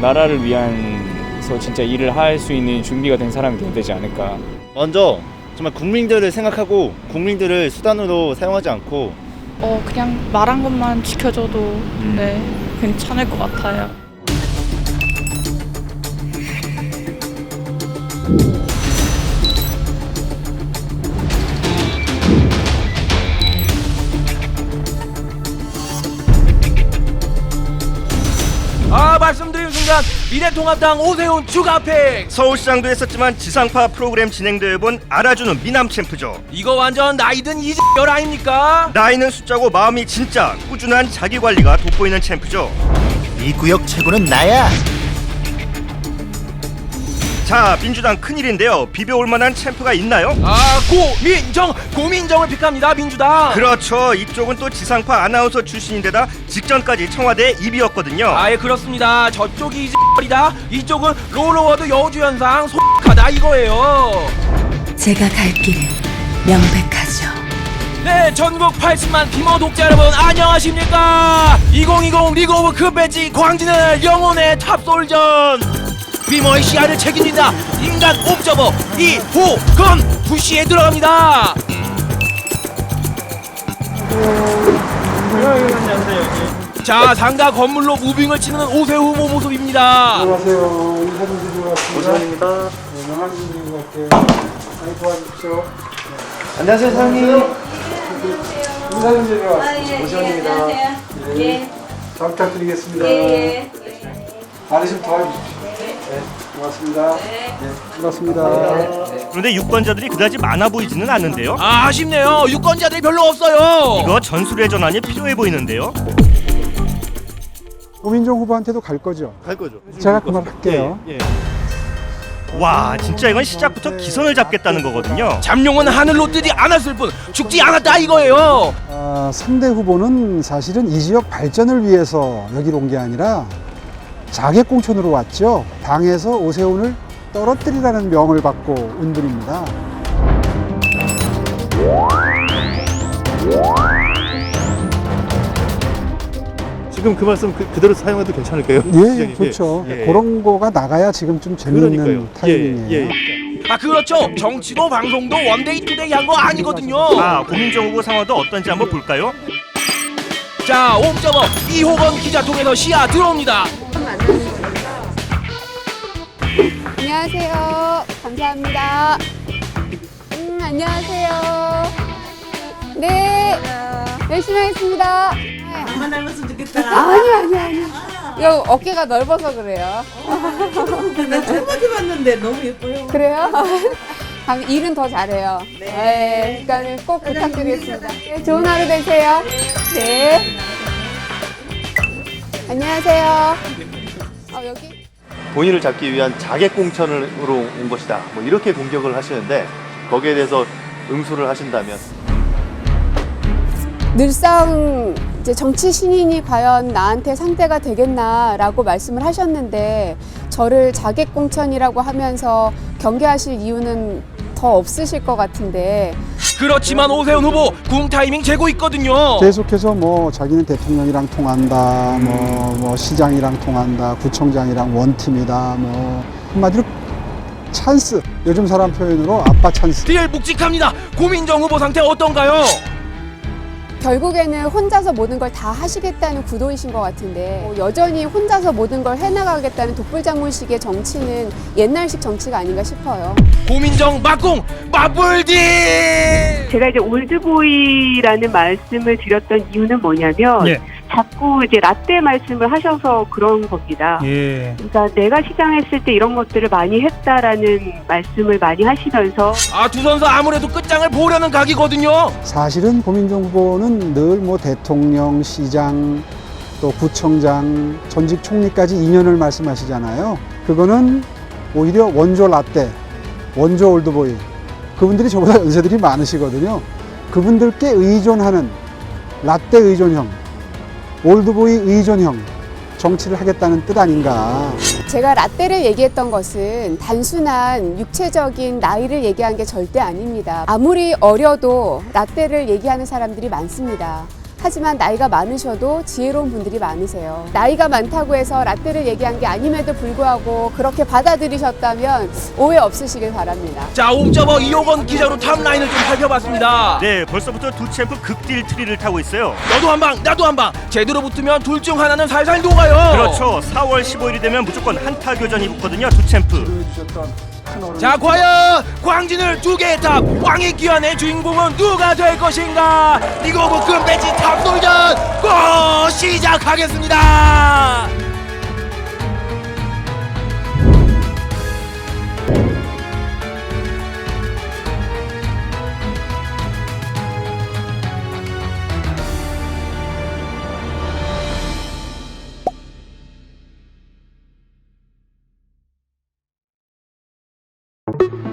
나라를 위한서 진짜 일을 할 수 있는 준비가 된 사람이 돼야 되지 않을까. 먼저 정말 국민들을 생각하고 국민들을 수단으로 사용하지 않고 어 그냥 말한 것만 지켜줘도 네 괜찮을 것 같아요. 아 말씀드린 순간 미래통합당 오세훈 추가팩 서울시장도 했었지만 지상파 프로그램 진행도 해본 알아주는 미남 챔프죠. 이거 완전 나이든 이열 아닙니까? 나이는 숫자고 마음이 진짜 꾸준한 자기 관리가 돋보이는 챔프죠. 이 구역 최고는 나야. 자, 민주당 큰일인데요. 비벼올 만한 챔프가 있나요? 아 고민정 고민정을 픽합니다 민주당 그렇죠. 이쪽은 또 지상파 아나운서 출신인데다 직전까지 청와대 입이었거든요. 아예 그렇습니다 저쪽이 이지이다 이쪽은 롤러워드 여우주연상 소하다 이거예요 제가 갈 길은 명백하죠. 네 전국 80만 비머 독자 여러분 안녕하십니까 2020 리그 오브 급배지 광진을 영혼의 탑솔전 비머의 시야를 책임진다 인간 옵저버 이호건 부시에 들어갑니다 자 상가 건물로 무빙을 치는 오세훈 후보 모습입니다 안녕하세요. 인사 좀 드리고 왔습니다. 오십니다. 네, 명함 좀 드리고 갈게요. 많이 도와주십시오. 안녕하세요, 사장님. 인사 드리고 왔습니다. 예, 오시원입니다. 안녕하세요. 예. 잘 부탁드리겠습니다. 예. 많이 좀 도와주십시오. 네, 고맙습니다. 네, 고맙습니다. 그런데 유권자들이 그다지 많아 보이지는 않는데요. 아 아쉽네요 유권자들이 별로 없어요 이거 전술의 전환이 필요해 보이는데요. 고민정 후보한테도 갈 거죠? 갈 거죠. 제가 그말 할게요. 와, 진짜 이건 시작부터 기선을 잡겠다는 거거든요. 잠룡은 하늘로 뜨지 않았을 뿐 죽지 않았다 이거예요 아, 상대 후보는 사실은 이 지역 발전을 위해서 여기로 온 게 아니라 자객공천으로 왔죠. 당에서 오세훈을 떨어뜨리라는 명을 받고 온 분입니다. 지금 그 말씀 그, 대로 사용해도 괜찮을까요? 예, 시장님? 좋죠. 예, 예. 그런 거가 나가야 지금 좀 재밌는 그러니까요. 타이밍이에요. 예, 예. 아 그렇죠 정치도 방송도 원데이 투데이 한 거 아니거든요 아, 고민정 후보 상황도 어떤지 한번 볼까요? 자 옵저버 이호건 기자 통해서 시야 들어옵니다 안녕하세요. 감사합니다. 음, 안녕하세요. 네. 열심히 하겠습니다. 안 닮았으면 좋겠다. 아니, 아니, 아니. 여 어깨가 넓어서 그래요. 나 처음 봤는데 너무 예뻐요. 그래요? 감- 일은 더 잘해요. 네. 그러니까 꼭 부탁드리겠습니다. 네, 좋은 하루 되세요. 네. 안녕하세요. 어, 여기. 본인을 잡기 위한 자객공천으로 온 것이다. 뭐 이렇게 공격을 하시는데 거기에 대해서 응수를 하신다면 늘상 이제 정치 신인이 과연 나한테 상대가 되겠나라고 말씀을 하셨는데 저를 자객공천이라고 하면서 경계하실 이유는 더 없으실 것 같은데 그렇지만 오세훈 후보 궁 타이밍 재고 있거든요 계속해서 뭐 자기는 대통령이랑 통한다, 뭐, 뭐 시장이랑 통한다, 구청장이랑 원팀이다, 뭐 한마디로 찬스. 요즘 사람 표현으로 아빠 찬스. 딜 묵직합니다 고민정 후보 상태 어떤가요? 결국에는 혼자서 모든 걸 다 하시겠다는 구도이신 것 같은데 뭐 여전히 혼자서 모든 걸 해나가겠다는 독불장군식의 정치는 옛날식 정치가 아닌가 싶어요. 고민정 막공 맞불딜 제가 이제 올드보이라는 말씀을 드렸던 이유는 뭐냐면 예. 자꾸 이제 라떼 말씀을 하셔서 그런 겁니다. 예. 그러니까 내가 시장했을 때 이런 것들을 많이 했다라는 말씀을 많이 하시면서 아 두 선수 아무래도 끝장을 보려는 각이거든요 사실은 고민정 후보는 늘 뭐 대통령, 시장, 또 구청장, 전직 총리까지 인연을 말씀하시잖아요. 그거는 오히려 원조 라떼, 원조 올드보이. 그분들이 저보다 연세들이 많으시거든요. 그분들께 의존하는 라떼 의존형, 올드보이 의존형 정치를 하겠다는 뜻 아닌가. 제가 라떼를 얘기했던 것은 단순한 육체적인 나이를 얘기한 게 절대 아닙니다. 아무리 어려도 라떼를 얘기하는 사람들이 많습니다. 하지만 나이가 많으셔도 지혜로운 분들이 많으세요. 나이가 많다고 해서 라떼를 얘기한 게 아님에도 불구하고 그렇게 받아들이셨다면 오해 없으시길 바랍니다. 자 옵저버 이호건 기자로 탑라인을 좀 살펴봤습니다 네, 벌써부터 두 챔프 극딜 트리를 타고 있어요. 너도 한 방 나도 한 방 제대로 붙으면 둘 중 하나는 살살 녹아요 그렇죠. 4월 15일이 되면 무조건 한타 교전이 붙거든요. 두 챔프. 자 과연 광진을 두 개의 탑 왕의 귀환의 주인공은 누가 될 것인가? 리그 오브 금배지 탑솔전 고 시작하겠습니다 you